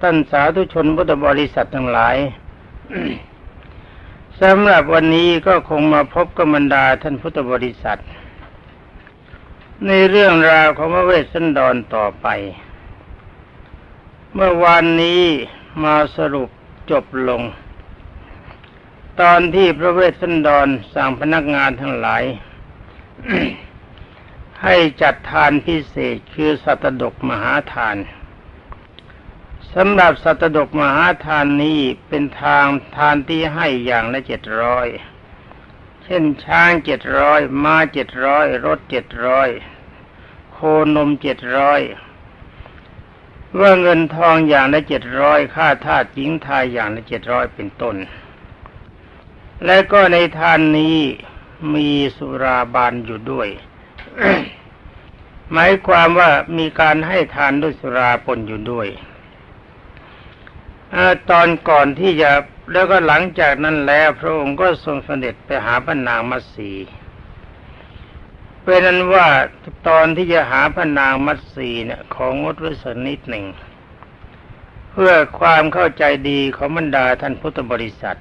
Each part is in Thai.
ท่านสาธุชนพุทธบริษัททั้งหลายสำหรับวันนี้ก็คงมาพบกับบรรดาท่านพุทธบริษัท ในเรื่องราวของพระเวสสันดรต่อไป เมื่อวานนี้มาสรุปจบลง ตอนที่พระเวสสันดรสั่งพนักงานทั้งหลาย ให้จัดทานพิเศษคือสัตดกมหาทาน สำหรับสัตดกมหาทานนี้เป็นทางทานที่ให้อย่างละเจ็ดร้อยเช่นช้างเจ็ดร้อยม้าเจ็ดร้อยรถเจ็ดร้อยโคนมเจ็ดร้อยว่าเงินทองอย่างละเจ็ดร้อยค่าทาสหญิงทายอย่างละเจ็ดร้อยเป็นต้น และก็ในทานนี้มีสุราบานอยู่ด้วย หมายความว่ามีการให้ทานด้วยสุราปนอยู่ด้วย ตอนก่อนที่จะแล้วก็หลังจากนั้นแล้วพระองค์ก็ทรงเสด็จไปหาพระนางมัตสีเป็นนั้นว่าตอนที่จะหาพระนางมัตสีเนี่ยของงดไว้สักนิดหนึ่ง เพื่อความเข้าใจดีของบรรดาท่านพุทธบริษัท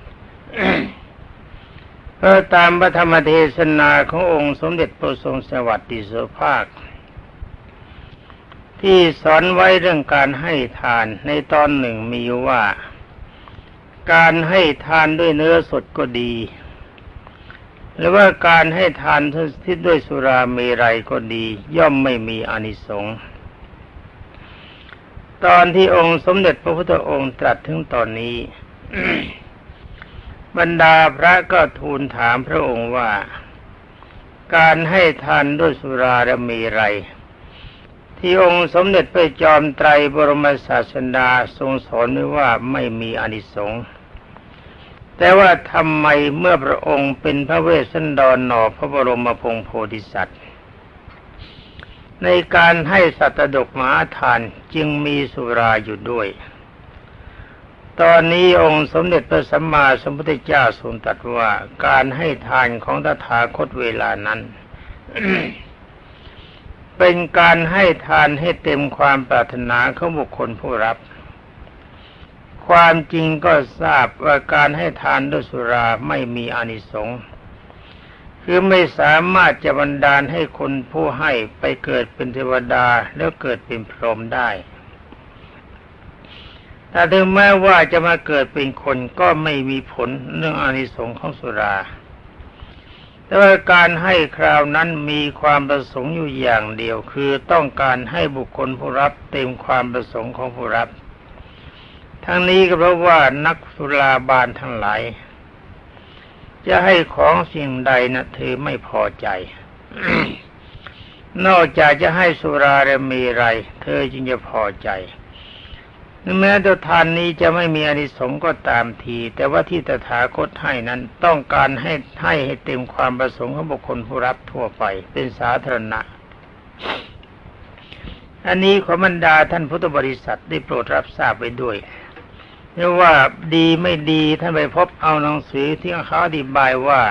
เพื่อตามพระธรรมเทศนาขององค์สมเด็จพระทรงสวัสดิโสภาค ที่สอนไว้เรื่องการให้ทานในตอนหนึ่งมีว่า การให้ทานด้วยเนื้อสดก็ดี หรือว่าการให้ทานที่ด้วยสุราเมรัยก็ดี ย่อมไม่มีอนิสงส์ตอนที่องค์สมเด็จพระพุทธองค์ตรัสถึงตอนนี้ บรรดาพระก็ทูลถามพระองค์ว่า การให้ทานด้วยสุราและเมรัย ที่องค์สมเด็จพระจอมไตรบรมศาสดาทรงสอนไว้ว่าไม่มีอนิสงส์แต่ว่าทำไมเมื่อพระองค์เป็นพระเวสสันดรหนอพระบรมพงโพธิสัตว์ ในการให้สัตดกมหาทานจึงมีสุราอยู่ด้วย ตอนนี้องค์สมเด็จพระสัมมาสัมพุทธเจ้าทรงตรัสว่าการให้ทานของตถาคตเวลานั้น เป็นการให้ทานให้เต็มความปรารถนาของบุคคลผู้รับ ความจริงก็ทราบว่าการให้ทานด้วยสุราไม่มีอานิสงส์คือไม่สามารถจะบันดาลให้คนผู้ให้ไปเกิดเป็นเทวดาแล้วเกิดเป็นพรหมได้แต่ถึงแม้ว่าจะมาเกิดเป็นคนก็ไม่มีผลเรื่องอานิสงส์ของสุรา แต่ว่าการให้คราวนั้นมีความประสงค์อยู่อย่างเดียว คือต้องการให้บุคคลผู้รับเต็มความประสงค์ของผู้รับ ทั้งนี้ก็เพราะว่านักสุราบานทั้งหลาย จะให้ของสิ่งใดนะเธอไม่พอใจ นอกจากจะให้สุราและมีไร เธอจึงจะพอใจ แม้ตัวทานนี้จะไม่มีอนิสงส์ก็ตามที แต่ว่าที่ตถาคตให้นั้นต้องการให้ให้ให้เต็มความประสงค์ของบุคคลผู้รับทั่วไปเป็นสาธารณะ อันนี้ขอบรรดาท่านพุทธบริษัทได้โปรดรับทราบไว้ด้วยเรียกว่าดีไม่ดีท่านไปพบเอาหนังสือที่เขาอธิบายว่า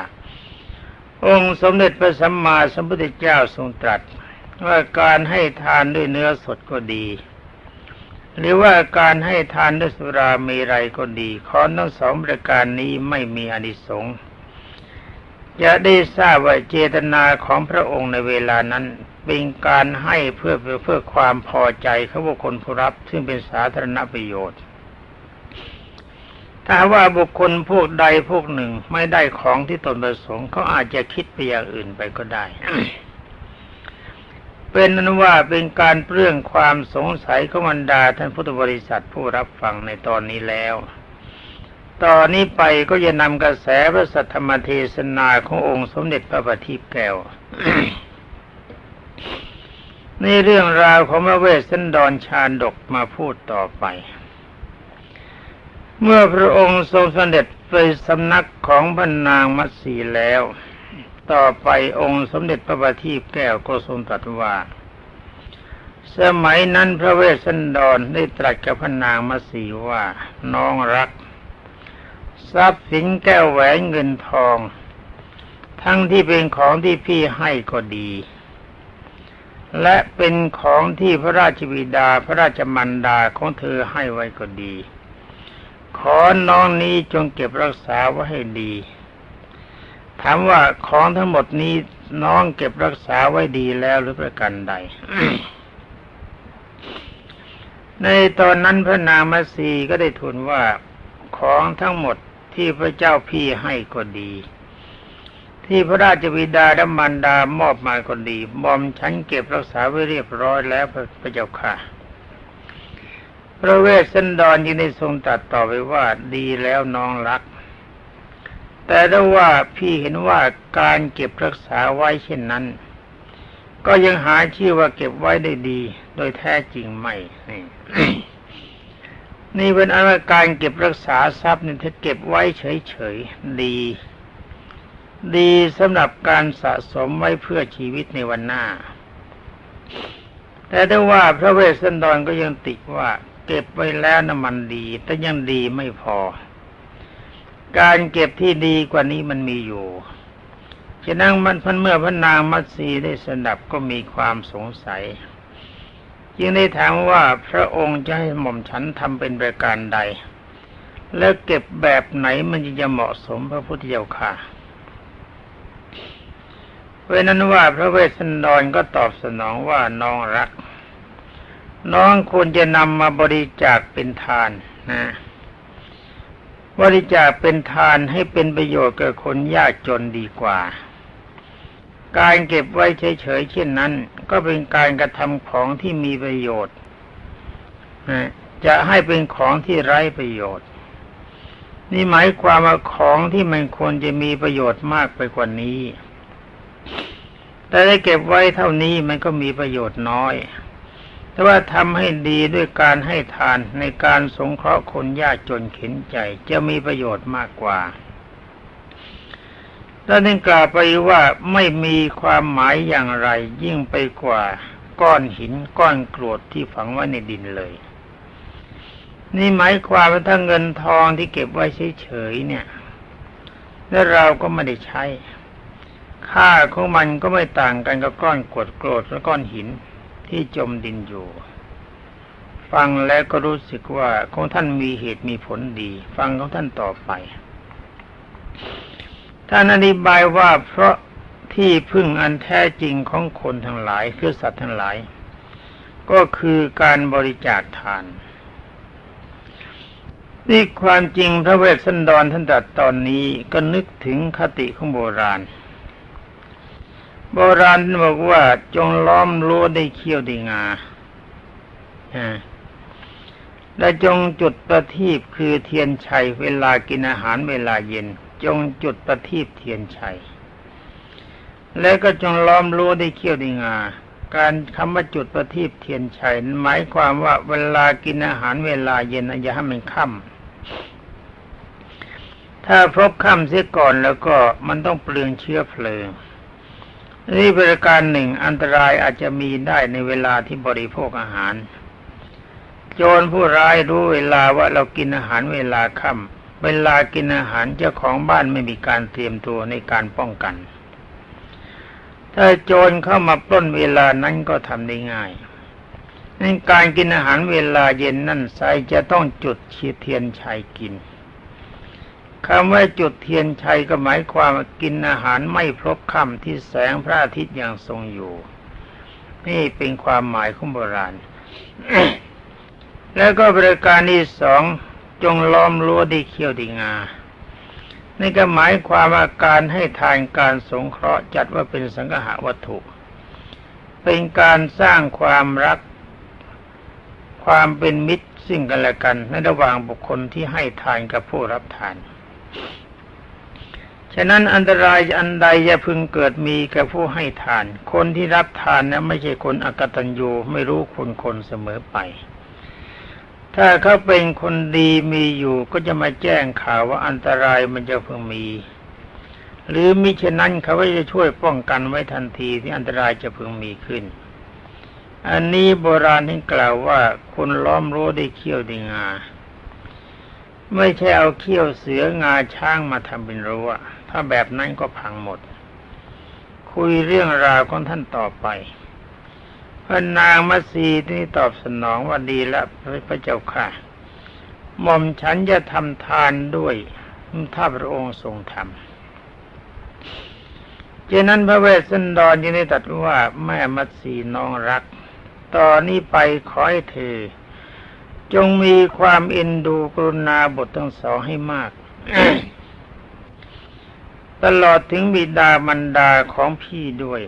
องค์สมเด็จพระสัมมาสัมพุทธเจ้าทรงตรัสว่าการให้ทานด้วยเนื้อสดก็ดี หรือว่าการให้ทานด้วยสุราเมรัยก็ดีขอทั้งสองประการนี้ไม่มีอนิสงส์จะได้ทราบว่าเจตนาของพระองค์ในเวลานั้นเป็นการให้เพื่อเพื่อความพอใจของบุคคลผู้รับ ซึ่งเป็นสาธารณประโยชน์ ถ้าว่าบุคคลพวกใดพวกหนึ่งไม่ได้ของที่ตนประสงค์เขาอาจจะคิดไปอย่างอื่นไปก็ได้ เป็นนั้นว่าเป็นการเปลื้องความสงสัยของบรรดาท่านพุทธบริษัทผู้รับฟังในตอนนี้แล้ว ตอนนี้ไปก็จะนำกระแสพระสัทธรรมเทศนาขององค์สมเด็จพระบัณฑิตแก้วในเรื่องราวของพระเวสสันดรชาดกมาพูดต่อไป เมื่อพระองค์ทรงเสด็จไปสำนักของพระนางมัตสีแล้ว ต่อไปองค์สมเด็จพระบัณฑิตแก้วก็ทรงตรัสว่า สมัยนั้นพระเวสสันดรได้ตรัสกับพระนางมาสีว่า น้องรัก ทรัพย์สินแก้วแหวนเงินทอง ทั้งที่เป็นของที่พี่ให้ก็ดี และเป็นของที่พระราชบิดาพระราชมันดาของเธอให้ไว้ก็ดี ขอน้องนี้จงเก็บรักษาไว้ให้ดีามว่าของทั้งหมดนี้น้องเก็บรักษาไว้ดีแล้วหรือประกันใด ในตอนนั้นพระนางมัสีก็ได้ทูลว่าของทั้งหมดที่พระเจ้าพี่ให้ก็ดี ที่พระราชบิดาและมารดามอบมาก็ดีบอมฉันเก็บรักษาไว้เรียบร้อยแล้วพระเจ้าค่ะ พระเวสสันดรยังได้ทรงตรัสต่อไปว่าดีแล้วน้องรัก แต่ถ้าว่าพี่เห็นว่าการเก็บรักษาไว้เช่นนั้น ก็ยังหาชื่อว่าเก็บไว้ได้ดี โดยแท้จริงไม่นี่เป็นอาการเก็บรักษาทรัพย์นี่ถ้าเก็บไว้เฉยๆดี ดีสำหรับการสะสมไว้เพื่อชีวิตในวันหน้า แต่ถ้าว่าพระเวสสันดรก็ยังติว่า เก็บไว้แล้วน้ำมันดี แต่ยังดีไม่พอ การเก็บที่ดีกว่านี้มันมีอยู่ฉะนั้นมันพันเมื่อพระนางมัตสีได้สนับก็มีความสงสัย จึงได้ถามว่าพระองค์จะให้หม่อมฉันทำเป็นประการใด แล้วเก็บแบบไหนมันจะเหมาะสมพระพุทธเจ้าค่ะเพราะนั้นว่าพระเวสสันดรก็ตอบสนองว่าน้องรัก น้องควรจะนำมาบริจาคเป็นทานนะ บริจาคเป็นทานให้เป็นประโยชน์แก่คนยากจนดีกว่า การเก็บไว้เฉยๆเช่นนั้น ก็เป็นการกระทำของที่มีประโยชน์จะให้เป็นของที่ไร้ประโยชน์ นี่หมายความว่าของที่มันควรจะมีประโยชน์มากไปกว่านี้ แต่ได้เก็บไว้เท่านี้มันก็มีประโยชน์น้อย แต่ว่าทำให้ดีด้วยการให้ทานในการสงเคราะห์คนยากจนเข็นใจจะมีประโยชน์มากกว่าแล้วนึงกล่าวไปว่าไม่มีความหมายอย่างไรยิ่งไปกว่าก้อนหินก้อนกรวดที่ฝังไว้ในดินเลย นี่หมายความว่าถ้าเงินทองที่เก็บไว้เฉยๆเนี่ย แล้วเราก็ไม่ได้ใช้ ค่าของมันก็ไม่ต่างกันกับก้อนกรวดโกรธและก้อนหิน ที่จมดินอยู่ ฟังแล้วก็รู้สึกว่าของท่านมีเหตุมีผลดี ฟังของท่านต่อไป ท่านอธิบายว่าเพราะที่พึ่งอันแท้จริงของคนทั้งหลายคือสัตว์ทั้งหลาย ก็คือการบริจาคทานนี่ความจริงพระเวสสันดรท่านตรัสตอนนี้ก็นึกถึงคติของโบราณ โบราณบอกว่าจงล้อมรั้วได้เขี้ยวได้งาและจงจุดประทีปคือเทียนชัยเวลากินอาหารเวลาเย็น จงจุดประทีปเทียนชัย และก็จงล้อมรั้วได้เขี้ยวได้งาการคำว่าจุดประทีปเทียนชัยหมายความว่าเวลากินอาหารเวลาเย็นอย่าให้มันค่ำถ้าพบค่ำเสียก่อนแล้วก็มันต้องเปลืองเชื้อเพลิง นี่บริการหนึ่งอันตรายอาจจะมีได้ในเวลาที่บริโภคอาหาร โจรผู้ร้ายรู้เวลาว่าเรากินอาหารเวลาค่ำเวลากินอาหารเจ้าของบ้านไม่มีการเตรียมตัวในการป้องกัน ถ้าโจรเข้ามาปล้นเวลานั้นก็ทำได้ง่ายในการกินอาหารเวลาเย็นนั่นใสจะต้องจุดชีเทียนชัยกิน คำว่าจุดเทียนชัยก็หมายความกินอาหารไม่พบค่ำที่แสงพระอาทิตย์ยังทรงอยู่ นี่เป็นความหมายของโบราณ แล้วก็บริการที่สองจงล้อมรั้วดีเขี้ยวดีงา นี่ก็หมายความว่าการให้ทานการสงเคราะห์จัดว่าเป็นสังหาวัตถุ เป็นการสร้างความรัก ความเป็นมิตรซึ่งกันและกันในระหว่างบุคคลที่ให้ทานกับผู้รับทาน ฉะนั้นอันตรายอันใดอย่าพึงเกิดมีกับผู้ให้ทาน คนที่รับทานนะไม่ใช่คนอกตัญญูไม่รู้คุณคนเสมอไป ถ้าเขาเป็นคนดีมีอยู่ก็จะมาแจ้งข่าวว่าอันตรายมันจะเพิ่งมี หรือมิฉะนั้นเขาก็จะช่วยป้องกันไว้ทันทีที่อันตรายจะเพิ่งมีขึ้น อันนี้โบราณที่กล่าวว่าคนล้อมรั้วได้เขี้ยวได้งา ไม่ใช่เอาเขี้ยวเสืองาช้างมาทำเป็นรั้วถ้าแบบนั้นก็พังหมด คุยเรื่องราวของท่านต่อไปพระนางมัสีที่ตอบสนองว่าดีแล้วพระเจ้าค่ะหม่อมฉันจะทำทานด้วยถ้าพระองค์ทรงทำเจนั้นพระเวสสันดรยังได้ตรัสว่าแม่มัสีน้องรัก ตอนนี้ไปขอให้เธอ จงมีความเอ็นดูกรุณาบททั้งสองให้มาก ตลอดถึงบิดามันดาของพี่ด้วย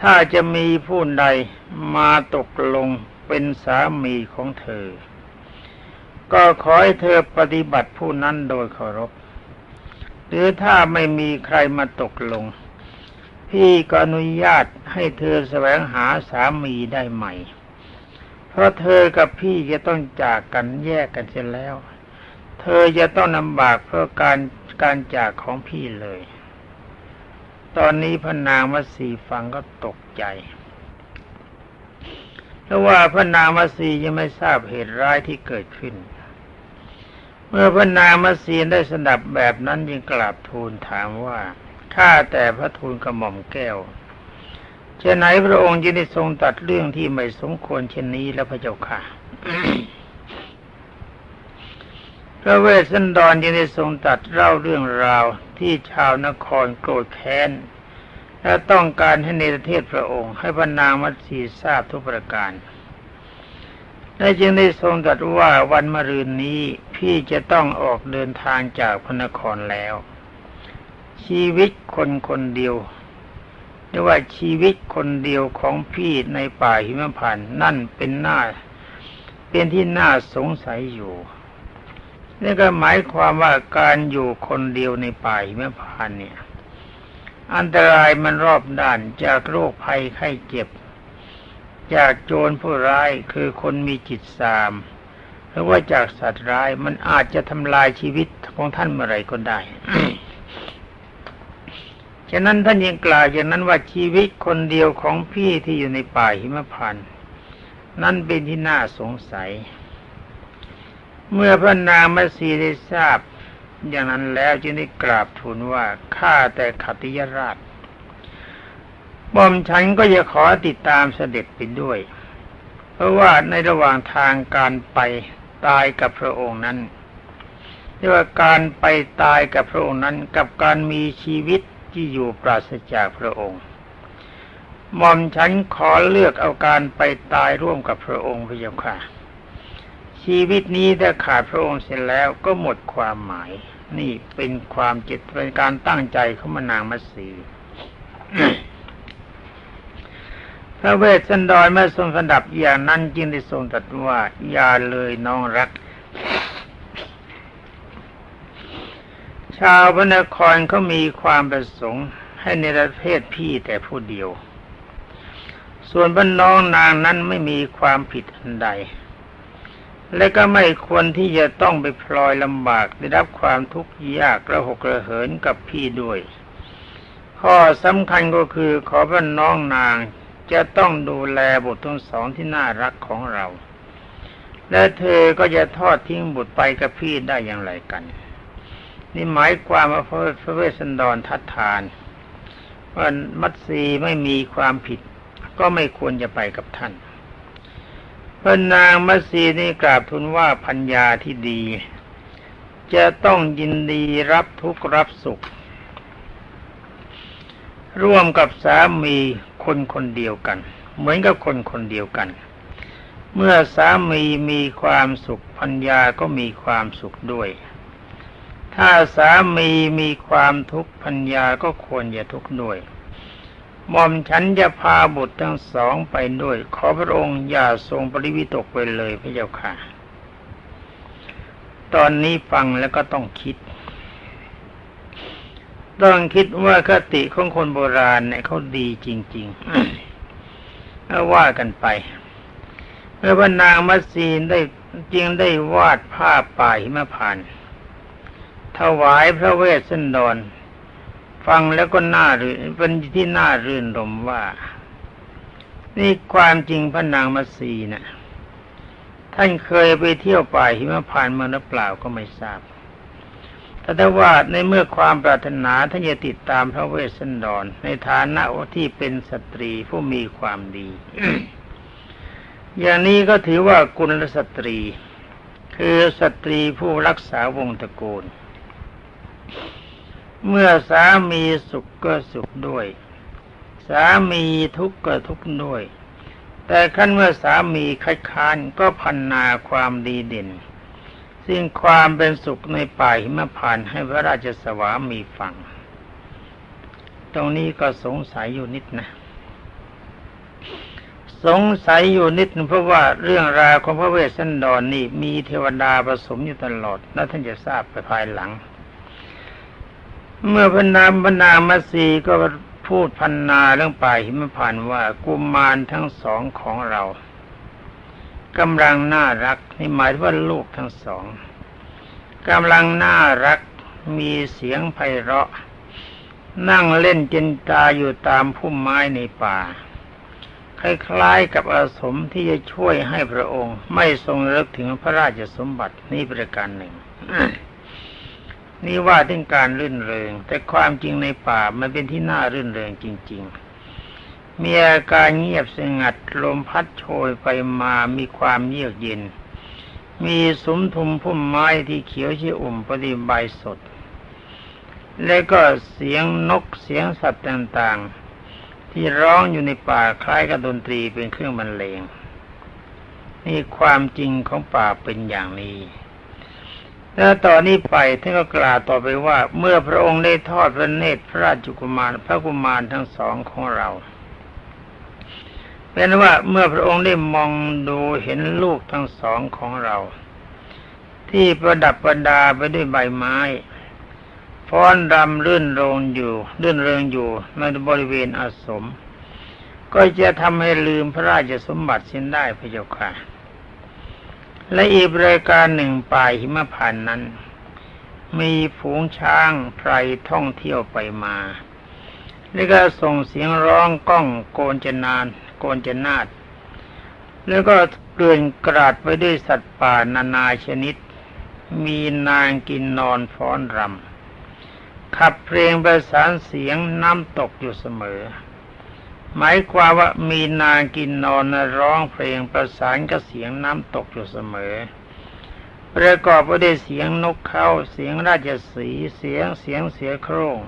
ถ้าจะมีผู้ใดมาตกลงเป็นสามีของเธอ ก็ขอให้เธอปฏิบัติผู้นั้นโดยเคารพ หรือถ้าไม่มีใครมาตกลง พี่ก็อนุญาตให้เธอแสวงหาสามีได้ใหม่ เพราะเธอกับพี่จะต้องจากกันแยกกันเสียแล้ว เธอจะต้องลำบากเพราะการการจากของพี่เลย ตอนนี้พระนางมัสีฟังก็ตกใจเพราะว่าพระนางมัสียังไม่ทราบเหตุร้ายที่เกิดขึ้น เมื่อพระนางมัสีได้สดับแบบนั้นจึงกราบทูลถามว่าข้าแต่พระทูลกระหม่อมแก้ว เช่นไหนพระองค์จึงได้ทรงตัดเรื่องที่ไม่สมควรเช่นนี้แล้วพระเจ้าค่ะ พระเวสสันดรยังได้ทรงตัดเล่าเรื่องราวที่ชาวนครโกรธแค้น และต้องการให้ในประเทศพระองค์ ให้พระนางมัตสีทราบทุกประการและจึงได้ทรงตรัสว่าวันมะรืนนี้พี่จะต้องออกเดินทางจากพระนครแล้ว ชีวิตคนคนเดียว เรียกว่าชีวิตคนเดียวของพี่ในป่าหิมพานนั่นเป็นหน้า เป็นที่น่าสงสัยอยู่นี่ก็หมายความว่าการอยู่คนเดียวในป่าหิมพานเนี่ย อันตรายมันรอบด้านจากโรคภัยไข้เจ็บ จากโจรผู้ร้ายคือคนมีจิตสามหรือว่าจากสัตว์ร้ายมันอาจจะทำลายชีวิตของท่านเมื่อไรก็ได้ ฉะนั้นท่านยังกล่าวอย่างนั้นว่าชีวิตคนเดียวของพี่ที่อยู่ในป่าหิมพานต์นั่นเป็นที่น่าสงสัย เมื่อพระนางมัสีได้ทราบ อย่างนั้นแล้วจึงได้กราบทูลว่าข้าแต่ขัตติยราชบอมฉันก็จะขอติดตามเสด็จไปด้วย เพราะว่าในระหว่างทางการไปตายกับพระองค์นั้นเรียกว่าการไปตายกับพระองค์นั้นกับการมีชีวิต ที่อยู่ปราศจากพระองค์หม่อมฉันขอเลือกเอาการไปตายร่วมกับพระองค์พระเจ้าค่ะ ชีวิตนี้ถ้าขาดพระองค์เสร็จแล้วก็หมดความหมาย นี่เป็นความจิตเป็นการตั้งใจของมานางมัสีพระเวสสันดรเมื่อทรงสดับอย่างนั้นจึงได้ทรงตรัสว่าอย่าเลยน้องรัก ชาวพระนครเขามีความประสงค์ให้ในประเทศพี่แต่ผู้เดียว ส่วนพระน้องนางนั้นไม่มีความผิดอันใด และก็ไม่ควรที่จะต้องไปพลอยลำบากได้รับความทุกข์ยากระหกระเหินกับพี่ด้วย ข้อสำคัญก็คือขอพระน้องนางจะต้องดูแลบุตรทั้งสองที่น่ารักของเรา และเธอก็จะทอดทิ้งบุตรไปกับพี่ได้อย่างไรกัน นี่หมายความว่าพระเวสสันดรทัดทานว่ามัตสีไม่มีความผิด ก็ไม่ควรจะไปกับท่านพระนางมัตสีนี่กราบทูลว่าพัญญาที่ดี จะต้องยินดีรับทุกข์รับสุข ร่วมกับสามีคนคนเดียวกัน เหมือนกับคนคนเดียวกัน เมื่อสามีมีความสุขพัญญาก็มีความสุขด้วย ถ้าสามีมีความทุกข์พัญญาก็ควรจะทุกข์ด้วยหม่อมฉันจะพาบุตรทั้งสองไปด้วย ขอพระองค์อย่าทรงปริวิตกไปเลยพระเจ้าค่ะ ตอนนี้ฟังแล้วก็ต้องคิด ต้องคิดว่าคติของคนโบราณเนี่ยเขาดีจริงๆเอาว่ากันไปเมื่อพระนางมัสีนได้จึงได้วาดภาพป่าหิมพานต์ ถวายพระเวสสันดร ฟังแล้วก็น่ารื่นเป็นที่น่ารื่นรมว่า นี่ความจริงพระนางมัสีนะ่ะท่านเคยไปเที่ยวป่าหิมพานต์มาหรือเปล่าก็ไม่ทราบ แต่ถ้าว่าในเมื่อความปรารถนาท่านจะติดตามพระเวสสันดร ในฐานะที่เป็นสตรีผู้มีความดี อย่างนี้ก็ถือว่ากุลสตรี คือสตรีผู้รักษาวงศ์ตระกูล เมื่อสามีสุขก็สุขด้วย สามีทุกข์ก็ทุกข์ด้วย แต่ขั้นเมื่อสามีคัดค้านก็พันนาความดีเด่น ซึ่งความเป็นสุขในป่าหิมพานให้พระราชสวามีฟัง ตรงนี้ก็สงสัยอยู่นิดนะ สงสัยอยู่นิดเพราะว่าเรื่องราวของพระเวสสันดรนนี่มีเทวดาผสมอยู่ตลอด และท่านจะทราบไปภายหลัง เมื่อพนามพนามาสีก็พูดพันนาเรื่องป่าหิมพานต์ว่ากุมารทั้งสองของเรากำลังน่ารักนี่หมายว่าลูกทั้งสองกำลังน่ารักมีเสียงไพเราะ นั่งเล่นเจนตาอยู่ตามพุ่มไม้ในป่า คล้ายๆกับอาสมที่จะช่วยให้พระองค์ ไม่ทรงระลึกถึงพระราชสมบัตินี่ประการหนึ่ง นี่ว่าถึงการรื่นเริง แต่ความจริงในป่ามันเป็นที่น่ารื่นเริงจริง ๆ มีอาการเงียบสงัดลมพัดโชยไปมามีความเยือกเย็น มีสมทุมพุ่มไม้ที่เขียวชี่อุ่มปฏิบายสด และก็เสียงนกเสียงสัตว์ต่างๆ ที่ร้องอยู่ในป่าคล้ายกับดนตรีเป็นเครื่องบรรเลง นี่ความจริงของป่าเป็นอย่างนี้ แล้วต่อนนี้ไปท่านก็กล่าวต่อไปว่า เมื่อพระองค์ได้ทอดพระเนตรพระราชกุมารพระกุมารทั้งสองของเราเป็นว่าเมื่อพระองค์ได้มองดูเห็นลูกทั้งสองของเรา ที่ประดับประดาไปด้วยใบไม้ฟ้อนรำรื่นรงอยู่รื่นเริงอยู่ในบริเวณอาสม ก็จะทำให้ลืมพระราชสมบัติเส้นได้พระเจ้าค่ะ และอีกรายการหนึ่งป่าหิมพานนั้น มีฝูงช้างไพรท่องเที่ยวไปมาแล้วก็ส่งเสียงร้องก้องโกนจนาน โกนจนาดแล้วก็เกลื่อนกราดไปด้วยสัตว์ป่านานาชนิด มีนางกินนอนฟ้อนรำขับเพลงประสานเสียงน้ำตกอยู่เสมอ หมายความว่ามีนางกินนอนร้องเพลงประสานกับเสียงน้ำตกอยู่เสมอ ประกอบไปด้วยเสียงนกเขาเสียงราชสีเสียงเสียงเสียโครง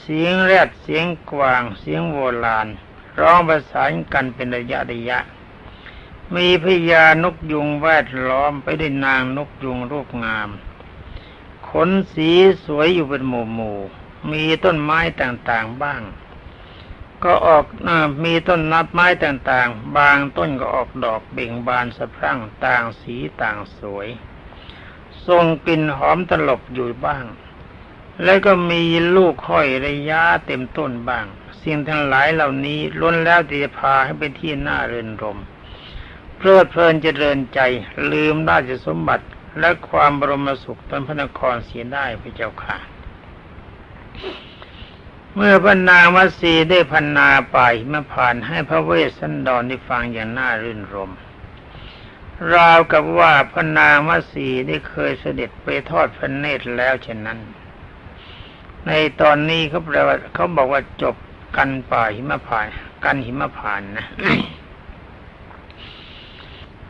เสียงแรดเสียงกวาง เสียงโวลาน ร้องประสานกันเป็นระยะระยะ มีพญานกยุงแวดล้อมไปด้วยนางนกยุงรูปงาม ขนสีสวยอยู่เป็นหมู่หมู่มีต้นไม้ต่างๆบ้าง ก็ออกอมีต้นนับไม้ต่างๆ บางต้นก็ออกดอกเบ่งบานสะพรั่งต่างสีต่างสวย ทรงกลิ่นหอมตลบอยู่บ้าง แล้วก็มีลูกห้อยระยะเต็มต้นบ้าง สิ่งทั้งหลายเหล่านี้ล้วนแล้วที่จะพาให้เป็นที่น่าเรินรม เพลิดเพลินเจริญใจลืมราชสมบัติและความบรมสุขตนพระนครเสียได้พระเจ้าค่ะ เมื่อพระนางมัสีได้พันนาป่าหิมพานให้พระเวสสันดรได้ฟังอย่างน่ารื่นรมราวกับว่าพระนางมัสีได้เคยเสด็จไปทอดพระเนตรแล้วเช่นนั้น ในตอนนี้เขาแปลว่าเขาบอกว่าจบกันป่าหิมพาน กันหิมพานนะ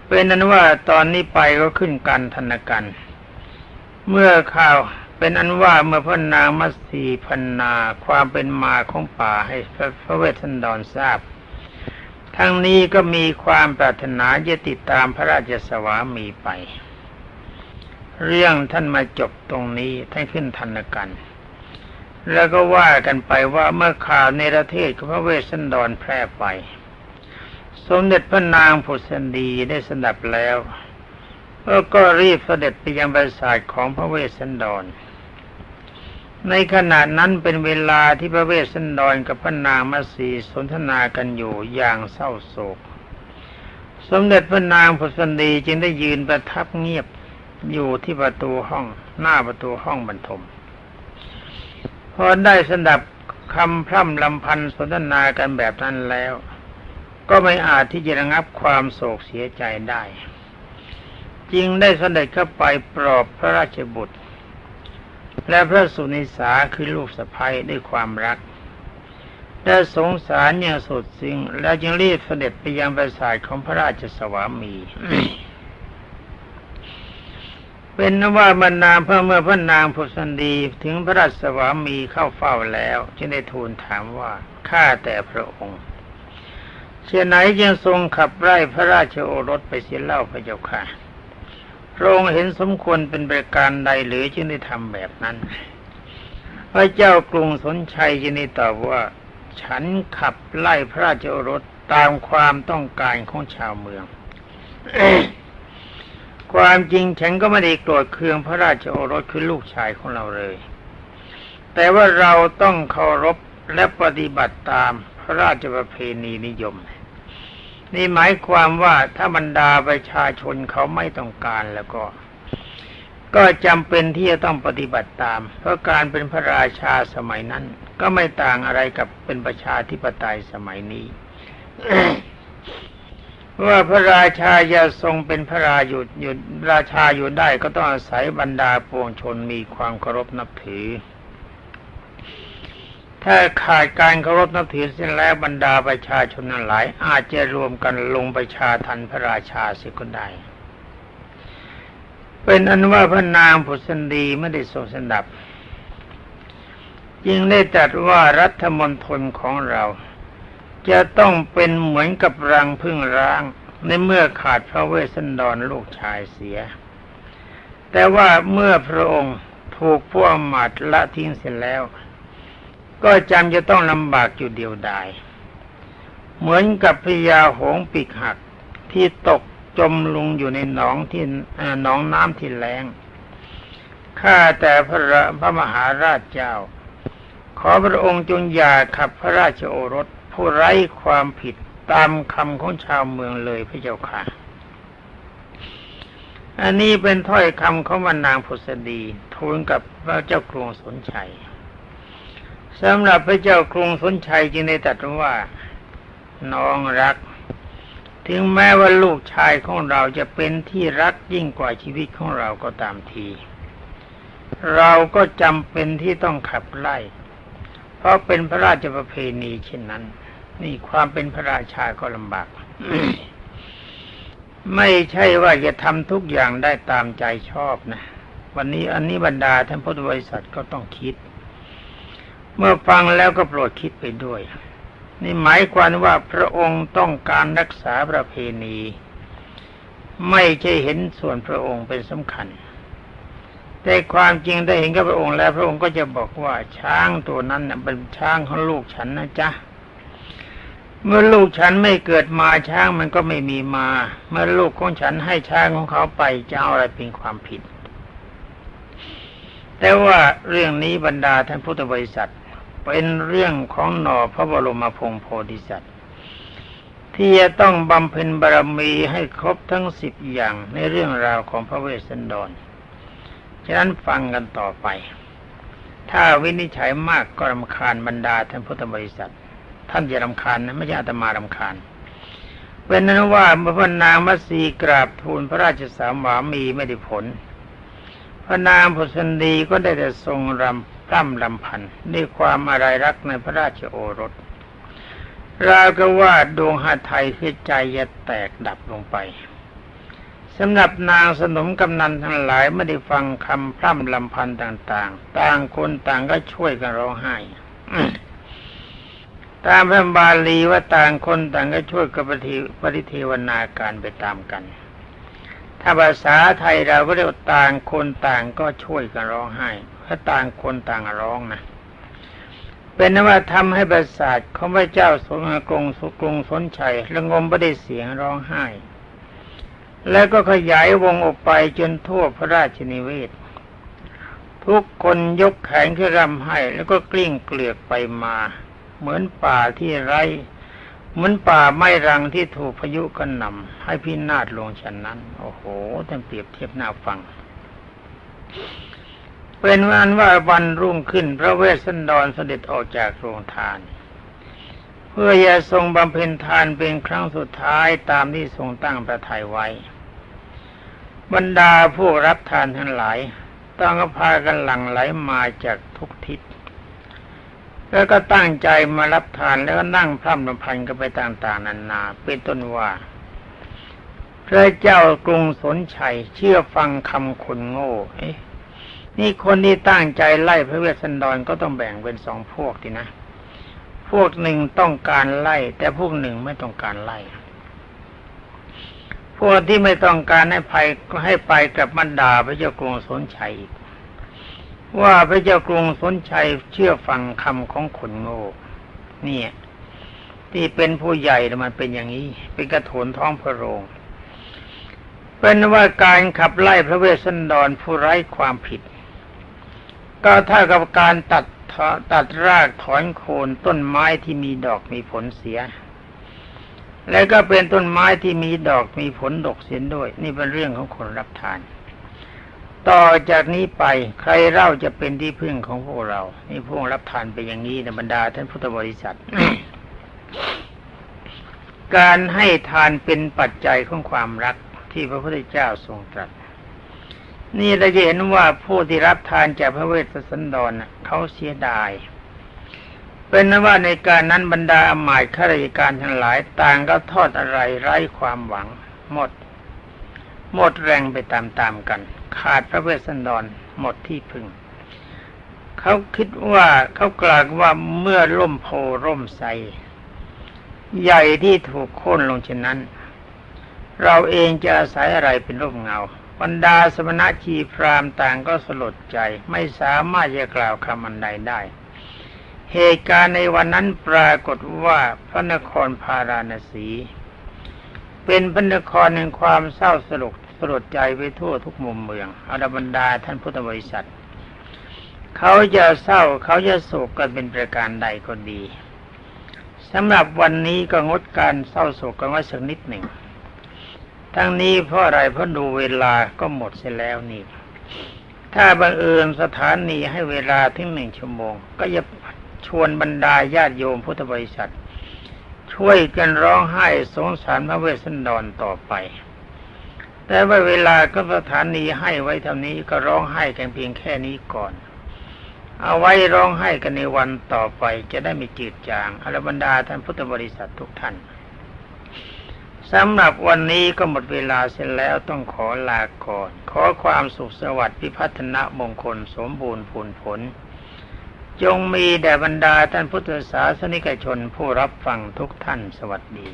เป็นนั้นว่าตอนนี้ไปก็ขึ้นกันธนกัน เมื่อข่าว เป็นอันว่าเมื่อพระนางมัสีพันนาความเป็นมาของป่าให้พระพระเวสสันดรทราบ ทั้งนี้ก็มีความปรารถนาจะติดตามพระราชสวามีไป เรื่องท่านมาจบตรงนี้ท่านขึ้นธนกัน แล้วก็ว่ากันไปว่าเมื่อข่าวในประเทศของพระเวสสันดรแพร่ไป สมเด็จพระนางผุสันดีได้สดับแล้วก็รีบเสด็จไปยังปราสาทของพระเวสสันดร ในขณะนั้นเป็นเวลาที่พระเวสสันดรกับพระนางมัสีสนทนากันอยู่อย่างเศร้าโศก สมเด็จพระนางผุสันดีจึงได้ยืนประทับเงียบอยู่ที่ประตูห้องหน้าประตูห้องบรรทม พอได้สดับคำพร่ำลำพันสนทนากันแบบนั้นแล้ว ก็ไม่อาจที่จะระงับความโศกเสียใจได้ จึงได้เสด็จเข้าไปปลอบพระราชบุตร และพระสุนิสาคือลูกสะใภ้ด้วยความรักได้สงสารอย่างสุดซึ้งและจึงรีบเสด็จไปยังปราสาทของพระราชสวามี เป็นนว่าบรรดาพระเมื่อพระนางพุสันดีถึงพระราชสวามีเข้าเฝ้าแล้ว จึงได้ทูลถามว่าข้าแต่พระองค์เช่นไหนจึงทรงขับไล่พระราชโอรสไปเสียเล่าพระเจ้าค่ะ พระองค์เห็นสมควรเป็นประการใดหรือจึงได้ทำแบบนั้น พระเจ้ากรุงสนชัยจึงได้ตอบว่า ฉันขับไล่พระราชโอรสตามความต้องการของชาวเมือง ความจริงฉันก็ไม่ได้โกรธเคืองพระราชโอรสคือลูกชายของเราเลย แต่ว่าเราต้องเคารพและปฏิบัติตามพระราชประเพณีนิยม นี่หมายความว่าถ้าบรรดาประชาชนเขาไม่ต้องการแล้วก็ ก็จำเป็นที่จะต้องปฏิบัติตาม เพราะการเป็นพระราชาสมัยนั้น ก็ไม่ต่างอะไรกับเป็นประชาธิปไตยสมัยนี้ว่าพระราชาจะทรงเป็นพระราอยู่อยู่ราชาอยู่ได้ก็ต้องอาศัยบรรดาปวงชนมีความเคารพนับถือ ถ้าขาดการเคารพนับถือเสียแล้วบรรดาประชาชนนั้นหลาย อาจจะรวมกันลงประชาทันพระราชาสียก็ได้เป็นอันว่าพระนางผุสันดีไม่ได้ทรงสนับจึงได้ตรัสว่ารัฐมนตรของเรา จะต้องเป็นเหมือนกับรังพึ่งร้าง ในเมื่อขาดพระเวสสันดรลูกชายเสีย แต่ว่าเมื่อพระองค์ถูกพวกอำมาตย์ละทิ้งเสร็จแล้ว ก็จำจะต้องลำบากอยู่เดียวดาย เหมือนกับพญาหงปีกหักที่ตกจมลงอยู่ในหนองที่หนองน้ำที่แรงข้าแต่พระพระมหาราชเจ้า ขอพระองค์จงอย่าขับพระราชโอรสผู้ไร้ความผิดตามคำของชาวเมืองเลยพระเจ้าค่ะ อันนี้เป็นถ้อยคำของวันนางพุษดีทูลกับพระเจ้ากรุงสนชัย สำหรับพระเจ้ากรุงสนชัยจึงได้ตรัสว่าน้องรัก ถึงแม้ว่าลูกชายของเราจะเป็นที่รักยิ่งกว่าชีวิตของเราก็ตามที เราก็จำเป็นที่ต้องขับไล่ เพราะเป็นพระราชประเพณีเช่นนั้น นี่ความเป็นพระราชาก็ลำบาก ไม่ใช่ว่าจะทำทุกอย่างได้ตามใจชอบนะ วันนี้อันนี้บรรดาท่านพุทธบริษัทก็ต้องคิด เมื่อฟังแล้วก็โปรดคิดไปด้วย นี่หมายความว่าพระองค์ต้องการรักษาประเพณี ไม่ใช่เห็นส่วนพระองค์เป็นสำคัญ แต่ความจริงได้เห็นกับพระองค์แล้วพระองค์ก็จะบอกว่าช้างตัวนั้นเป็นช้างของลูกฉันนะจ๊ะเมื่อลูกฉันไม่เกิดมาช้างมันก็ไม่มีมา เมื่อลูกของฉันให้ช้างของเขาไปจะเอาอะไรเป็นความผิด แต่ว่าเรื่องนี้บรรดาท่านพุทธบริษัท เป็นเรื่องของหน่อพระบรมพงศ์โพธิสัตว์ ที่จะต้องบำเพ็ญบารมีให้ครบทั้งสิบอย่างในเรื่องราวของพระเวสสันดร ฉะนั้นฟังกันต่อไป ถ้าวินิจฉัยมากก็รำคาญบรรดาท่านพุทธบริษัท ท่านอย่ารำคาญนะไม่ใช่อาตมารำคาญเป็นนั้นว่าเมื่อพระนางมัสีกราบทูลพระราชสามวามีไม่ได้ผล ระนางพุสันดีก็ได้แต่ทรงรำพร่ำรำพันด้วยความอะไรรักในพระราชโอรสราวก็ว่าดวงหาไทยคือใจจะแตกดับลงไปสำหรับนางสนมกำนันทั้งหลายไม่ได้ฟังคำพร่ำลำพันต่าง ๆ ต่างคนต่างก็ช่วยกันร้องไห้ตามพระบาลีว่าต่างคนต่างก็ช่วยกับปฏิปฏิเทวนาการไปตามกัน ถ้าภาษาไทยเราก็เรียกต่างคนต่างก็ช่วยกันร้องไห้เพราะต่างคนต่างร้องนะเป็นนว่าทำให้ประสาทของพระเจ้าสมกรุงสุกรุงสนชัยระงมไม่ได้เสียงร้องไห้ แล้วก็ขยายวงออกไปจนทั่วพระราชนิเวศ ทุกคนยกแขนขึ้นรำให้ แล้วก็กลิ้งเกลือกไปมา เหมือนป่าที่ไร้ เหมือนป่าไม้รังที่ถูกพายุกระหน่ำให้พินาศลงฉันนั้น โอ้โหท่านเปรียบเทียบหน้าฟัง เป็นวันว่าวันรุ่งขึ้น พระเวสสันดรเสด็จออกจากโรงทาน เพื่อจะทรงบำเพ็ญทานเป็นครั้งสุดท้ายตามที่ทรงตั้งประทัยไว้ บรรดาผู้รับทานทั้งหลายต้องก็พากันหลั่งไหลมาจากทุกทิศ แล้วก็ตั้งใจมารับทานแล้วก็นั่งพร่ำรำพันกันไปต่าง ๆนานา เป็นต้นว่า พระเจ้ากรุงสนชัยเชื่อฟังคำคนโง่เอ๊ะนี่คนที่ตั้งใจไล่พระเวสสันดรก็ต้องแบ่งเป็นสองพวกทีนะ พวกหนึ่งต้องการไล่ แต่พวกหนึ่งไม่ต้องการไล่ พวกที่ไม่ต้องการให้ภัยก็ให้ไปกับบรรดาพระเจ้ากรุงสนชัยอีก ว่าพระเจ้ากรุงสนชัยเชื่อฟังคำของคนโง่เนี่ยที่เป็นผู้ใหญ่น่มันเป็นอย่างนี้ เป็นกระโถนท้องพระโรง เป็นว่าการขับไล่พระเวสสันดรผู้ไร้ความผิด ก็เท่ากับการตัดถอตัดรากถอนโคนต้นไม้ที่มีดอกมีผลเสีย แล้วก็เป็นต้นไม้ที่มีดอกมีผลดกเสียด้วย นี่เป็นเรื่องของคนรับทาน ต่อจากนี้ไปใครเล่าจะเป็นที่พึ่งของพวกเรา นี่พวกรับทานเป็นอย่างนี้ในบรรดาท่านพุทธบริษัท การให้ทานเป็นปัจจัยของความรักที่พระพุทธเจ้าทรงตรัส นี่เราจะเห็นว่าผู้ที่รับทานจากพระเวสสันดรน่ะเขาเสียดาย เป็นนว่าในการนั้นบรรดาอมายข้าราชการทั้งหลายต่างก็ทอดอะไรไร้ความหวัง หมด หมดแรงไปตามๆกัน ขาดพระเวสสันดรหมดที่พึง เขาคิดว่าเขากล่าวว่าเมื่อร่มโพร่มใส ใหญ่ที่ถูกโค่นลงเช่นนั้น เราเองจะอาศัยอะไรเป็นร่มเงาบรรดาสมณะชีพรามต่างก็สลดใจไม่สามารถจะกล่าวคำอันใดได้ เหตุการณ์ในวันนั้นปรากฏว่าพระนครพาราณสี เป็นพระนครแห่งความเศร้าสลด สลดใจไปทั่วทุกมุมเมืองอาดบรรดาท่านพุทธบริษัท เขาจะเศร้าเขาจะโศกกันเป็นประการใดก็ดีสำหรับวันนี้ก็งดการเศร้าโศกกันไว้สักนิดหนึ่ง ทั้งนี้เพราะอะไรเพราะดูเวลาก็หมดเสียแล้วนี่ ถ้าบังเอิญสถานีให้เวลาถึงหนึ่งชั่วโมง ก็จะชวนบรรดาญาติโยมพุทธบริษัท ช่วยกันร้องไห้สงสารพระเวสสันดรต่อไป แต่ว่าเวลาก็สถานีให้ไว้เท่านี้ก็ร้องไห้กันเพียงแค่นี้ก่อน เอาไว้ร้องไห้กันในวันต่อไปจะได้ไม่จืดจางอรบรรดาท่านพุทธบริษัททุกท่านสำหรับวันนี้ก็หมดเวลาเสร็จแล้วต้องขอลาก่อน ขอความสุขสวัสดิ์พิพัฒนะมงคลสมบูรณ์ผลผล จงมีแด่บรรดาท่านพุทธศาสนิกชนผู้รับฟังทุกท่านสวัสดี